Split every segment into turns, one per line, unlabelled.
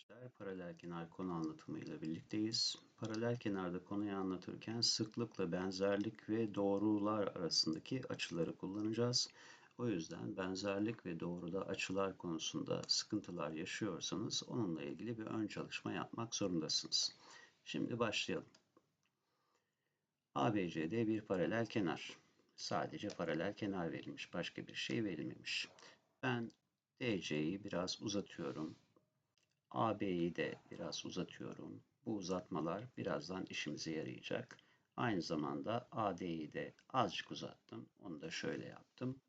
arkadaşlar. Paralel kenar konu anlatımıyla birlikteyiz. Paralel kenarda konuyu anlatırken sıklıkla benzerlik ve doğrular arasındaki açıları kullanacağız. O yüzden benzerlik ve doğruda açılar konusunda sıkıntılar yaşıyorsanız onunla ilgili bir ön çalışma yapmak zorundasınız. Şimdi başlayalım. ABCD bir paralel kenar. Sadece paralel kenar verilmiş. Başka bir şey verilmemiş. Ben DC'yi biraz uzatıyorum. AB'yi de biraz uzatıyorum. Bu uzatmalar birazdan işimize yarayacak. Aynı zamanda AD'yi de azıcık uzattım. Onu da şöyle yaptım.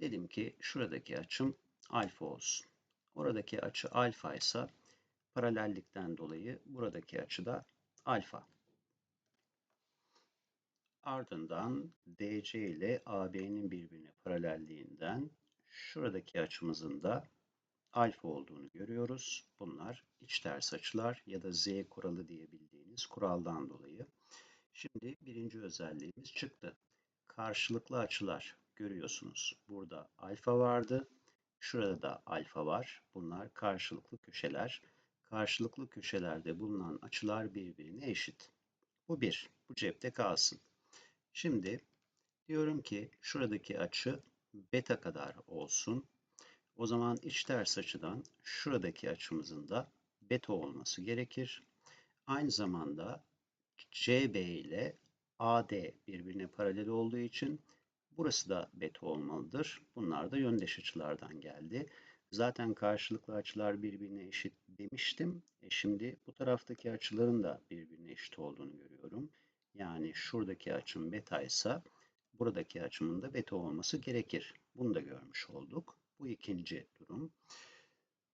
Dedim ki şuradaki açım alfa olsun. Oradaki açı alfa ise paralellikten dolayı buradaki açı da alfa. Ardından DC ile AB'nin birbirine paralelliğinden şuradaki açımızın da alfa olduğunu görüyoruz. Bunlar iç ters açılar ya da Z kuralı diye bildiğiniz kuraldan dolayı. Şimdi birinci özelliğimiz çıktı. Karşılıklı açılar görüyorsunuz. Burada alfa vardı. Şurada da alfa var. Bunlar karşılıklı köşeler. Karşılıklı köşelerde bulunan açılar birbirine eşit. Bu bir. Bu cepte kalsın. Şimdi diyorum ki şuradaki açı beta kadar olsun. O zaman iç ters açıdan şuradaki açımızın da beta olması gerekir. Aynı zamanda CB ile AD birbirine paralel olduğu için burası da beta olmalıdır. Bunlar da yöndeş açılardan geldi. Zaten karşılıklı açılar birbirine eşit demiştim. E şimdi bu taraftaki açıların da birbirine eşit olduğunu görüyorum. Yani şuradaki açım beta ise buradaki açımın da beta olması gerekir. Bunu da görmüş olduk. Bu ikinci durum.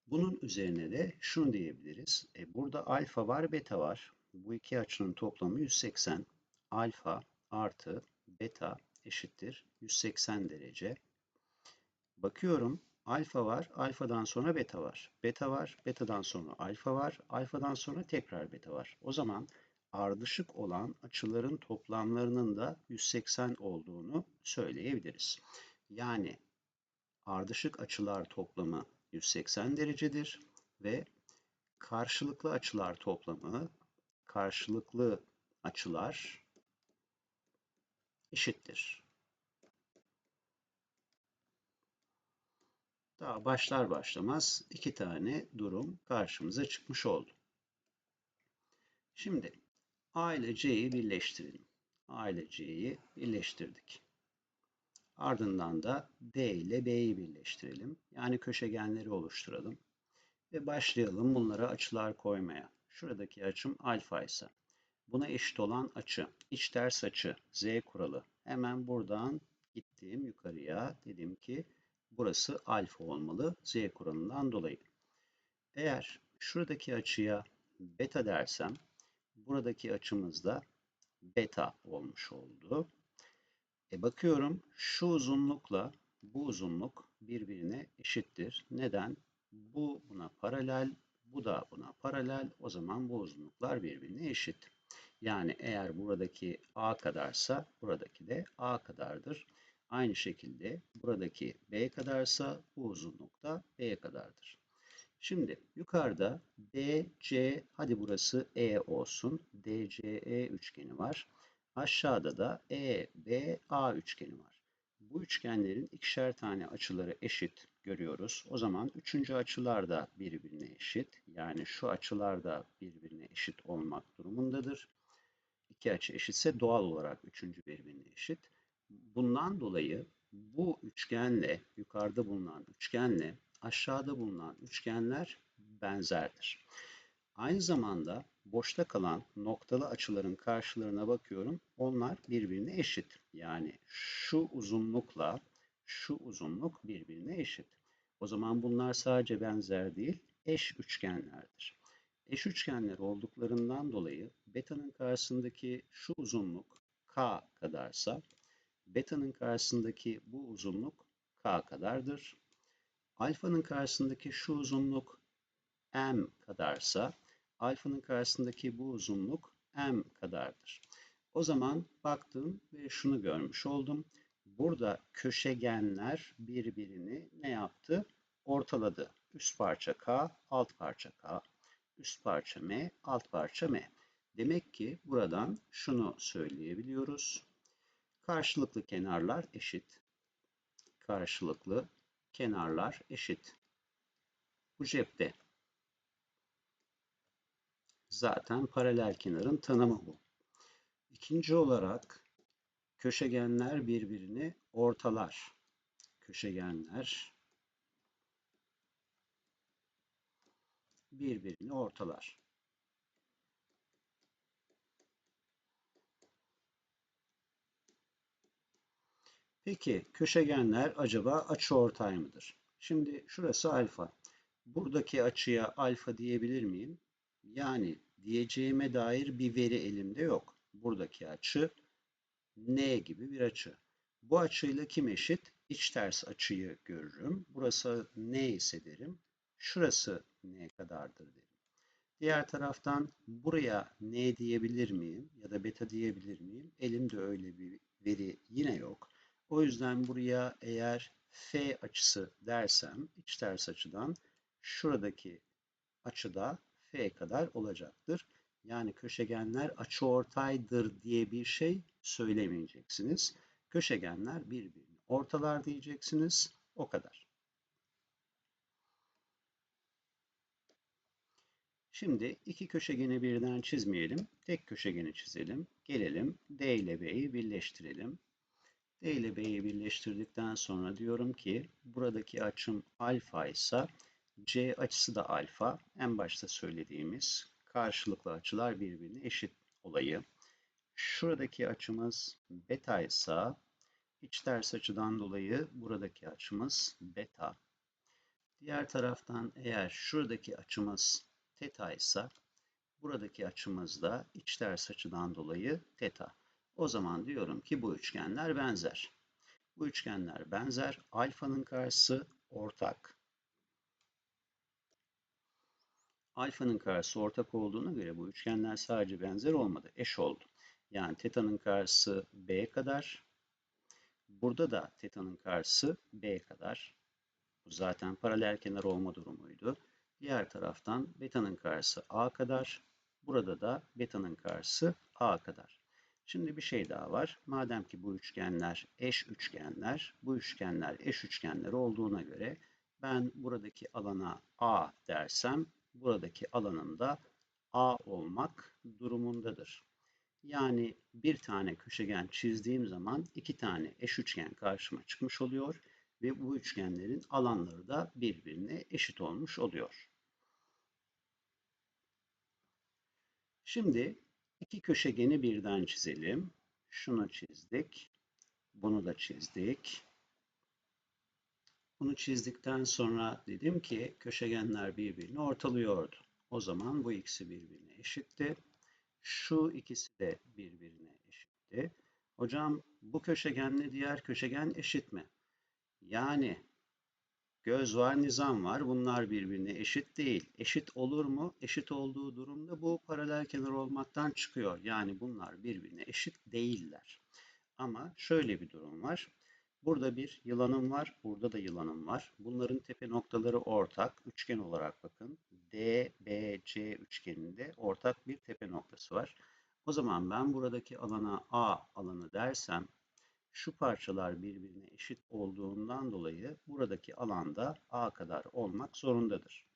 Bunun üzerine de şunu diyebiliriz. E, burada alfa var, beta var. Bu iki açının toplamı 180. Alfa artı beta eşittir 180 derece. Bakıyorum alfa var, alfadan sonra beta var. Beta var, betadan sonra alfa var, alfadan sonra tekrar beta var. O zaman ardışık olan açıların toplamlarının da 180 olduğunu söyleyebiliriz. Yani ardışık açılar toplamı 180 derecedir ve karşılıklı açılar toplamı karşılıklı açılar eşittir. Daha başlar başlamaz iki tane durum karşımıza çıkmış oldu. Şimdi A ile C'yi birleştirelim. A ile C'yi birleştirdik. Ardından da D ile B'yi birleştirelim. Yani köşegenleri oluşturalım. Ve başlayalım bunlara açılar koymaya. Şuradaki açım alfa ise buna eşit olan açı, iç ters açı, Z kuralı. Hemen buradan gittim yukarıya. Dedim ki burası alfa olmalı Z kuralından dolayı. Eğer şuradaki açıya beta dersem buradaki açımız da beta olmuş oldu. E bakıyorum şu uzunlukla bu uzunluk birbirine eşittir. Neden? Bu buna paralel, bu da buna paralel. O zaman bu uzunluklar birbirine eşit. Yani eğer buradaki A kadarsa buradaki de A kadardır. Aynı şekilde buradaki B kadarsa bu uzunluk da B kadardır. Şimdi yukarıda DC, hadi burası E olsun. DCE üçgeni var. Aşağıda da EBA üçgeni var. Bu üçgenlerin ikişer tane açıları eşit görüyoruz. O zaman üçüncü açılar da birbirine eşit. Yani şu açılar da birbirine eşit olmak durumundadır. İki açı eşitse doğal olarak üçüncü birbirine eşit. Bundan dolayı bu üçgenle, yukarıda bulunan üçgenle aşağıda bulunan üçgenler benzerdir. Aynı zamanda boşta kalan noktalı açıların karşılarına bakıyorum. Onlar birbirine eşit. Yani şu uzunlukla şu uzunluk birbirine eşit. O zaman bunlar sadece benzer değil, eş üçgenlerdir. Eş üçgenler olduklarından dolayı beta'nın karşısındaki şu uzunluk k kadarsa beta'nın karşısındaki bu uzunluk k kadardır. Alfa'nın karşısındaki şu uzunluk m kadarsa alfanın karşısındaki bu uzunluk m kadardır. O zaman baktım ve şunu görmüş oldum. Burada köşegenler birbirini ne yaptı? Ortaladı. Üst parça k, alt parça k. Üst parça M, alt parça M. Demek ki buradan şunu söyleyebiliyoruz. Karşılıklı kenarlar eşit. Karşılıklı kenarlar eşit. Bu cepte. Zaten paralel kenarın tanımı bu. İkinci olarak köşegenler birbirini ortalar. Köşegenler birbirini ortalar. Peki köşegenler acaba açıortay mıdır? Şimdi şurası alfa. Buradaki açıya alfa diyebilir miyim? Yani diyeceğime dair bir veri elimde yok. Buradaki açı n gibi bir açı. Bu açıyla kim eşit? İç ters açıyı görürüm. Burası n ise derim. Şurası n kadardır derim. Diğer taraftan buraya n diyebilir miyim ya da beta diyebilir miyim? Elimde öyle bir veri yine yok. O yüzden buraya eğer f açısı dersem iç ters açıdan şuradaki açıda f kadar olacaktır. Yani köşegenler açıortaydır diye bir şey söylemeyeceksiniz. Köşegenler birbirini ortalar diyeceksiniz. O kadar. Şimdi iki köşegeni birden çizmeyelim. Tek köşegeni çizelim. Gelelim D ile B'yi birleştirelim. D ile B'yi birleştirdikten sonra diyorum ki buradaki açım alfa ise C açısı da alfa. En başta söylediğimiz karşılıklı açılar birbirine eşit olayı. Şuradaki açımız beta ise iç ters açıdan dolayı buradaki açımız beta. Diğer taraftan eğer şuradaki açımız teta ise buradaki açımız da iç ters açıdan dolayı teta. O zaman diyorum ki bu üçgenler benzer. Bu üçgenler benzer. Alfanın karşısı ortak. Alfanın karşısı ortak olduğuna göre bu üçgenler sadece benzer olmadı. Eş oldu. Yani teta'nın karşısı b kadar. Burada da teta'nın karşısı b kadar. Bu zaten paralel kenar olma durumuydu. Diğer taraftan beta'nın karşısı a kadar. Burada da beta'nın karşısı a kadar. Şimdi bir şey daha var. Madem ki bu üçgenler eş üçgenler, bu üçgenler eş üçgenler olduğuna göre ben buradaki alana A dersem buradaki alanın da A olmak durumundadır. Yani bir tane köşegen çizdiğim zaman iki tane eş üçgen karşıma çıkmış oluyor ve bu üçgenlerin alanları da birbirine eşit olmuş oluyor. Şimdi İki köşegeni birden çizelim. Şunu çizdik. Bunu da çizdik. Bunu çizdikten sonra dedim ki köşegenler birbirini ortalıyordu. O zaman bu ikisi birbirine eşitti. Şu ikisi de birbirine eşitti. Hocam bu köşegenle diğer köşegen eşit mi? Yani Göz var, nizam var. Bunlar birbirine eşit değil. Eşit olur mu? Eşit olduğu durumda bu paralel kenar olmaktan çıkıyor. Yani bunlar birbirine eşit değiller. Ama şöyle bir durum var. Burada bir yılanım var, burada da yılanım var. Bunların tepe noktaları ortak. Üçgen olarak bakın. D, B, C üçgeninde ortak bir tepe noktası var. O zaman ben buradaki alana A alanı dersem şu parçalar birbirine eşit olduğundan dolayı buradaki alanda A kadar olmak zorundadır.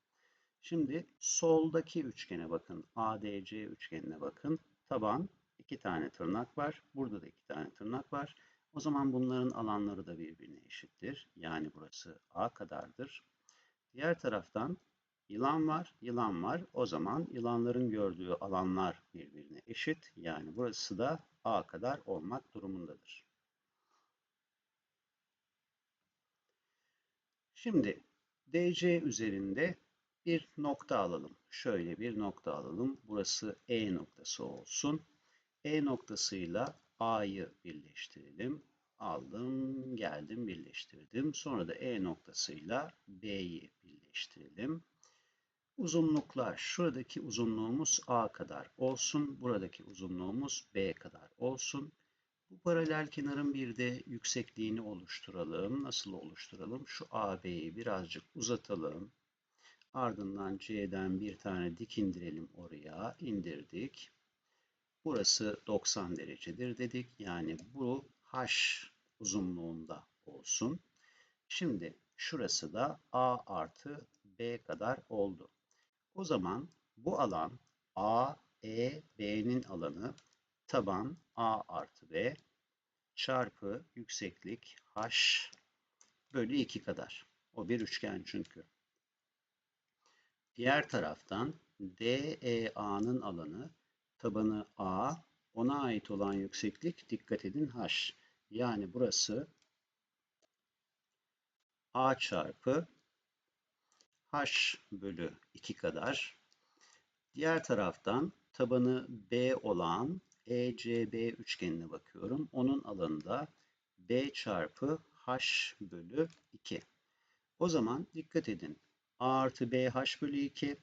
Şimdi soldaki üçgene bakın. ADC üçgenine bakın. Taban iki tane tırnak var. Burada da iki tane tırnak var. O zaman bunların alanları da birbirine eşittir. Yani burası A kadardır. Diğer taraftan yılan var, yılan var. O zaman yılanların gördüğü alanlar birbirine eşit. Yani burası da A kadar olmak durumundadır. Şimdi DC üzerinde bir nokta alalım. Şöyle bir nokta alalım. Burası E noktası olsun. E noktasıyla A'yı birleştirelim. Aldım, geldim, birleştirdim. Sonra da E noktasıyla B'yi birleştirelim. Uzunluklar, şuradaki uzunluğumuz A kadar olsun. Buradaki uzunluğumuz B kadar olsun. Bu paralel kenarın bir de yüksekliğini oluşturalım. Nasıl oluşturalım? Şu AB'yi birazcık uzatalım. Ardından C'den bir tane dik indirelim oraya. indirdik. Burası 90 derecedir dedik. Yani bu H uzunluğunda olsun. Şimdi şurası da A artı B kadar oldu. O zaman bu alan A, E, B'nin alanı taban A artı B çarpı yükseklik H bölü 2 kadar. O bir üçgen çünkü. Diğer taraftan DEA'nın alanı tabanı A, ona ait olan yükseklik dikkat edin H. Yani burası A çarpı H bölü 2 kadar. Diğer taraftan tabanı B olan ECB üçgenine bakıyorum. Onun alanında B çarpı H bölü 2. O zaman dikkat edin. A artı BH bölü 2,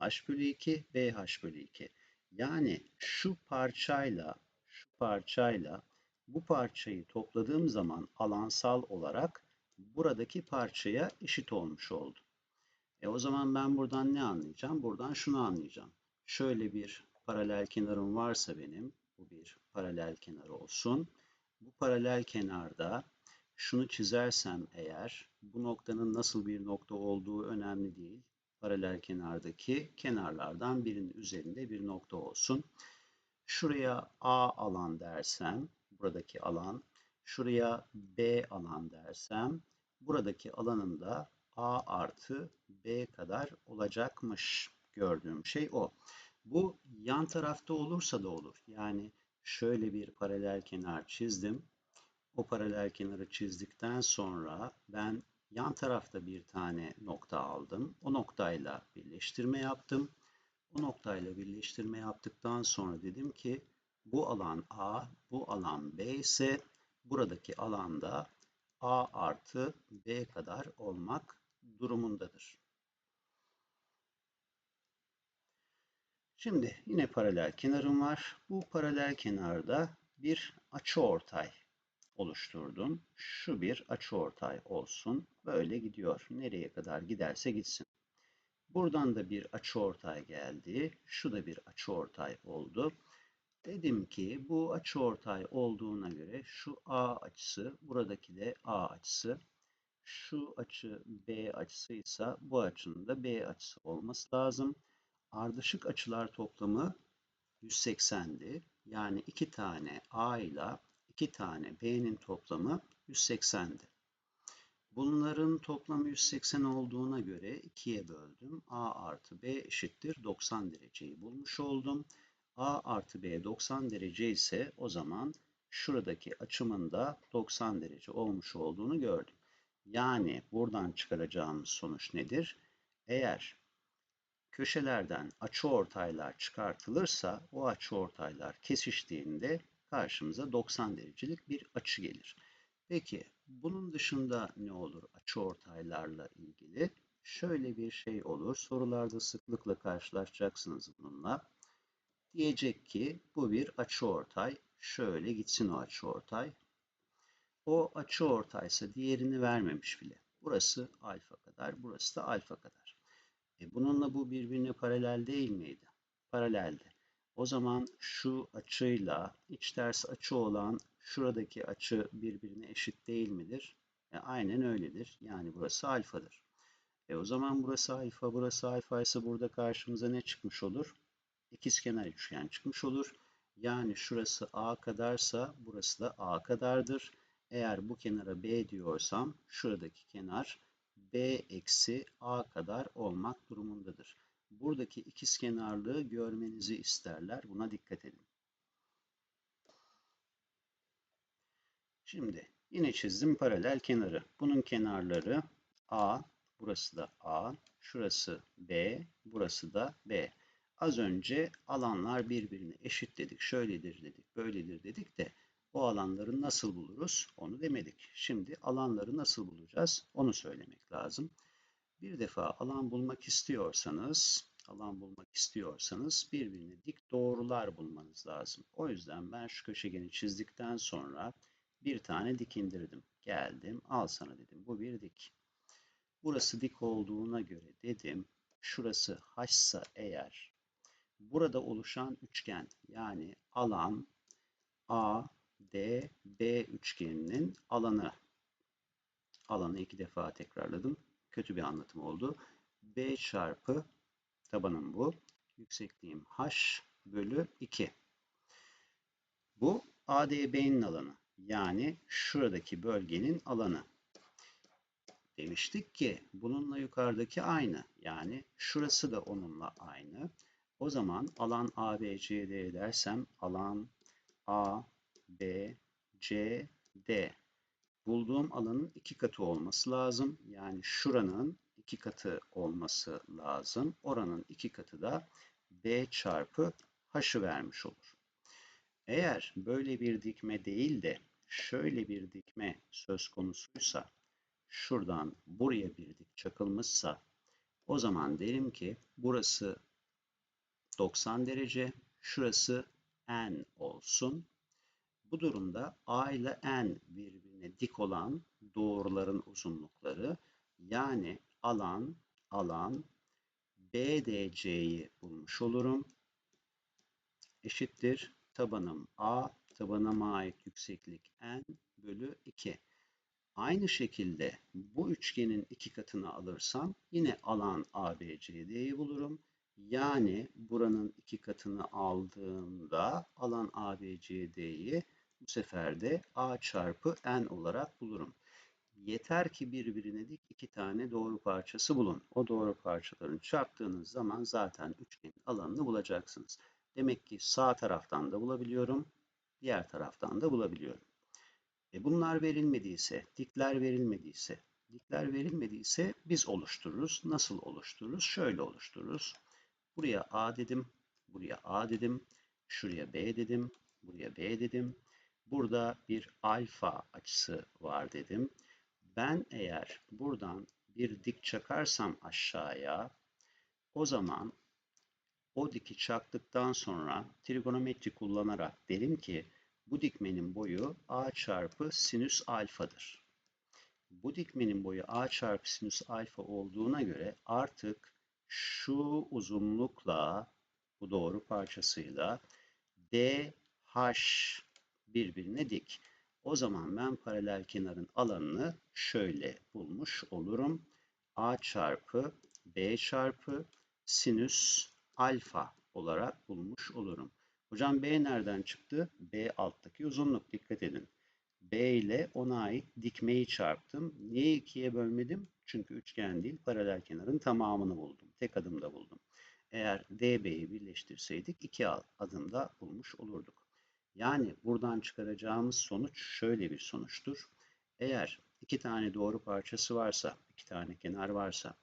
AH bölü 2, BH bölü 2. Yani şu parçayla, şu parçayla bu parçayı topladığım zaman alansal olarak buradaki parçaya eşit olmuş oldu. E o zaman ben buradan ne anlayacağım? Buradan şunu anlayacağım. Şöyle bir paralel kenarım varsa benim, bu bir paralel kenar olsun. Bu paralel kenarda şunu çizersem eğer, bu noktanın nasıl bir nokta olduğu önemli değil. Paralel kenardaki kenarlardan birinin üzerinde bir nokta olsun. Şuraya A alan dersem, buradaki alan, şuraya B alan dersem, buradaki alanın da A artı B kadar olacakmış gördüğüm şey o. Bu yan tarafta olursa da olur. Yani şöyle bir paralel kenar çizdim. O paralel kenarı çizdikten sonra ben yan tarafta bir tane nokta aldım. O noktayla birleştirme yaptım. O noktayla birleştirme yaptıktan sonra dedim ki bu alan A, bu alan B ise buradaki alanda A artı B kadar olmak durumundadır. Şimdi yine paralel kenarım var. Bu paralel kenarda bir açıortay oluşturdum. Şu bir açıortay olsun. Böyle gidiyor. Nereye kadar giderse gitsin. Buradan da bir açıortay geldi. Şu da bir açıortay oldu. Dedim ki bu açıortay olduğuna göre şu A açısı, buradaki de A açısı. Şu açı B açısıysa bu açının da B açısı olması lazım. Ardışık açılar toplamı 180'di. Yani iki tane A ile iki tane B'nin toplamı 180'di. Bunların toplamı 180 olduğuna göre 2'ye böldüm. A artı B eşittir 90 dereceyi bulmuş oldum. A artı B 90 derece ise o zaman şuradaki açımın da 90 derece olmuş olduğunu gördüm. Yani buradan çıkaracağımız sonuç nedir? Eğer köşelerden açıortaylar çıkartılırsa o açıortaylar kesiştiğinde karşımıza 90 derecelik bir açı gelir. Peki bunun dışında ne olur açıortaylarla ilgili? Şöyle bir şey olur. Sorularda sıklıkla karşılaşacaksınız bununla. Diyecek ki bu bir açıortay. Şöyle gitsin o açıortay. O açıortaysa diğerini vermemiş bile. Burası alfa kadar, burası da alfa kadar. E bununla bu birbirine paralel değil miydi? Paraleldi. O zaman şu açıyla iç ters açı olan şuradaki açı birbirine eşit değil midir? E aynen öyledir. Yani burası alfadır. E o zaman burası alfa, burası alfa ise burada karşımıza ne çıkmış olur? İkizkenar üçgen çıkmış olur. Yani şurası A kadarsa burası da A kadardır. Eğer bu kenara B diyorsam şuradaki kenar B eksi A kadar olmak durumundadır. Buradaki ikizkenarlığı görmenizi isterler. Buna dikkat edin. Şimdi yine çizdim paralel kenarı. Bunun kenarları A, burası da A, şurası B, burası da B. Az önce alanlar birbirine eşit dedik, şöyledir dedik, böyledir dedik de o alanları nasıl buluruz onu demedik. Şimdi alanları nasıl bulacağız onu söylemek lazım. Bir defa alan bulmak istiyorsanız, alan bulmak istiyorsanız birbirine dik doğrular bulmanız lazım. O yüzden ben şu köşegeni çizdikten sonra bir tane dik indirdim. Geldim, al sana dedim. Bu bir dik. Burası dik olduğuna göre dedim, şurası H'sa eğer burada oluşan üçgen yani alan A, D, B üçgeninin alanı alanı iki defa tekrarladım. Kötü bir anlatım oldu. B çarpı tabanım bu. Yüksekliğim H bölü 2. Bu ADB'nin alanı. Yani şuradaki bölgenin alanı. Demiştik ki bununla yukarıdaki aynı. Yani şurası da onunla aynı. O zaman alan ABCD dersem alan A, B, C, D. Bulduğum alanın iki katı olması lazım. Yani şuranın iki katı olması lazım. Oranın iki katı da B çarpı H'ı vermiş olur. Eğer böyle bir dikme değil de şöyle bir dikme söz konusuysa, şuradan buraya bir dik çakılmışsa, o zaman derim ki burası 90 derece, şurası n olsun. Bu durumda a ile n birbirine dik olan doğruların uzunlukları yani alan alan BDC'yi bulmuş olurum. Eşittir tabanım A, tabanıma ait yükseklik n bölü 2. Aynı şekilde bu üçgenin iki katını alırsam yine alan ABCD'yi bulurum. Yani buranın iki katını aldığımda alan ABCD'yi bu sefer de A çarpı N olarak bulurum. Yeter ki birbirine dik iki tane doğru parçası bulun. O doğru parçalarını çarptığınız zaman zaten üçgenin alanını bulacaksınız. Demek ki sağ taraftan da bulabiliyorum, diğer taraftan da bulabiliyorum. E bunlar verilmediyse, dikler verilmediyse, dikler verilmediyse biz oluştururuz. Nasıl oluştururuz? Şöyle oluştururuz. Buraya A dedim, buraya A dedim, şuraya B dedim, buraya B dedim. Burada bir alfa açısı var dedim. Ben eğer buradan bir dik çakarsam aşağıya, o zaman o diki çaktıktan sonra trigonometri kullanarak derim ki bu dikmenin boyu a çarpı sinüs alfadır. Bu dikmenin boyu a çarpı sinüs alfa olduğuna göre artık şu uzunlukla bu doğru parçasıyla DH birbirine dik. O zaman ben paralel kenarın alanını şöyle bulmuş olurum. A çarpı B çarpı sinüs alfa olarak bulmuş olurum. Hocam B nereden çıktı? B alttaki uzunluk. Dikkat edin. B ile ona ait dikmeyi çarptım. Niye ikiye bölmedim? Çünkü üçgen değil, paralel kenarın tamamını buldum. Tek adımda buldum. Eğer DB'yi birleştirseydik iki adımda bulmuş olurduk. Yani buradan çıkaracağımız sonuç şöyle bir sonuçtur. Eğer iki tane doğru parçası varsa, iki tane kenar varsa,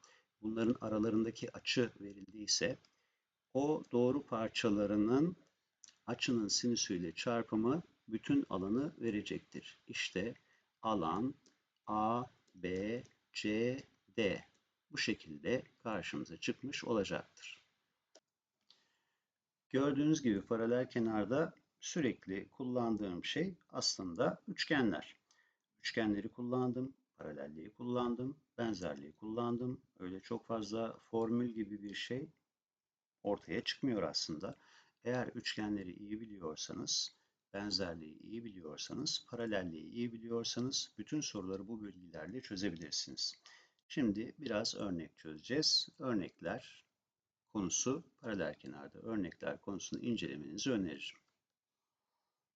bunların aralarındaki açı verildiyse, o doğru parçalarının açının sinüsüyle çarpımı bütün alanı verecektir. İşte alan A, B, C, D bu şekilde karşımıza çıkmış olacaktır. Gördüğünüz gibi paralel kenarda sürekli kullandığım şey aslında üçgenler. Üçgenleri kullandım, paralelliği kullandım, benzerliği kullandım. Öyle çok fazla formül gibi bir şey ortaya çıkmıyor aslında. Eğer üçgenleri iyi biliyorsanız, benzerliği iyi biliyorsanız, paralelliği iyi biliyorsanız bütün soruları bu bilgilerle çözebilirsiniz. Şimdi biraz örnek çözeceğiz. Örnekler konusu paralel kenarda örnekler konusunu incelemenizi öneririm.